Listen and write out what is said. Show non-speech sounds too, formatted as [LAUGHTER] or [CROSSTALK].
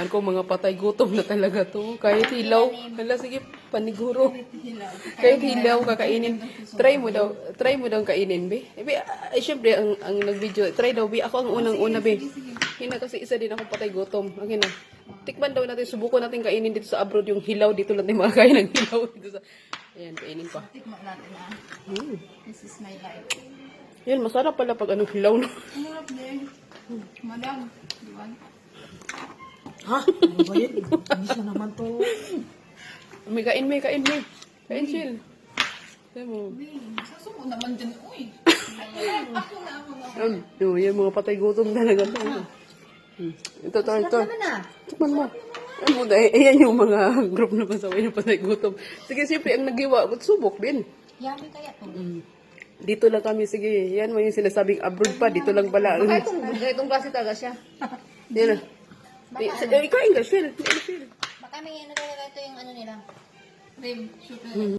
Mahal ko mga patay gutom na talaga to. Kahit hilaw. Hala, sige, paniguro. Kahit hilaw, kakainin. Try mo daw, try mo daw kainin, be. Eh, be, ay, syempre, ang, ang nag-video, try daw, be. Ako ang unang-una, be. Hina kasi isa din akong patay gutom. Ang na. Tikman daw natin, subukan natin kainin dito sa abroad yung hilaw. Dito lang tayo makakain ng hilaw. Dito sa... Ayan, kainin pa. Tikman natin ah. Hmm. This is my life. Yan, masarap pala pag ano, hilaw, harap din. Madam, di ba? Ha? Ano ba yun? Inis na naman to. May kain, may kain, may. Kain, chill. Sabi mo. Sasuko naman dyan. Uy. ako na, ako na. Yan, yun, yan, mga patay gutom talaga to. Hmm. Ito, ito, ito. Tikman mo. Ano mo, eh, ayan yung mga [LAUGHS] group na pasaway na patay gutom. Sige, siyempre, ang nagiwa, subok din. Yummy kaya to. Mm. Dito lang kami, sige. Yan mo yung sinasabing abroad pa. Dito lang pala. Baka itong, itong klase talaga siya. Yan na. Eh, ikain ka, Shell. Shell. Baka may ano talaga ito yung ano nila. Rib, sugar.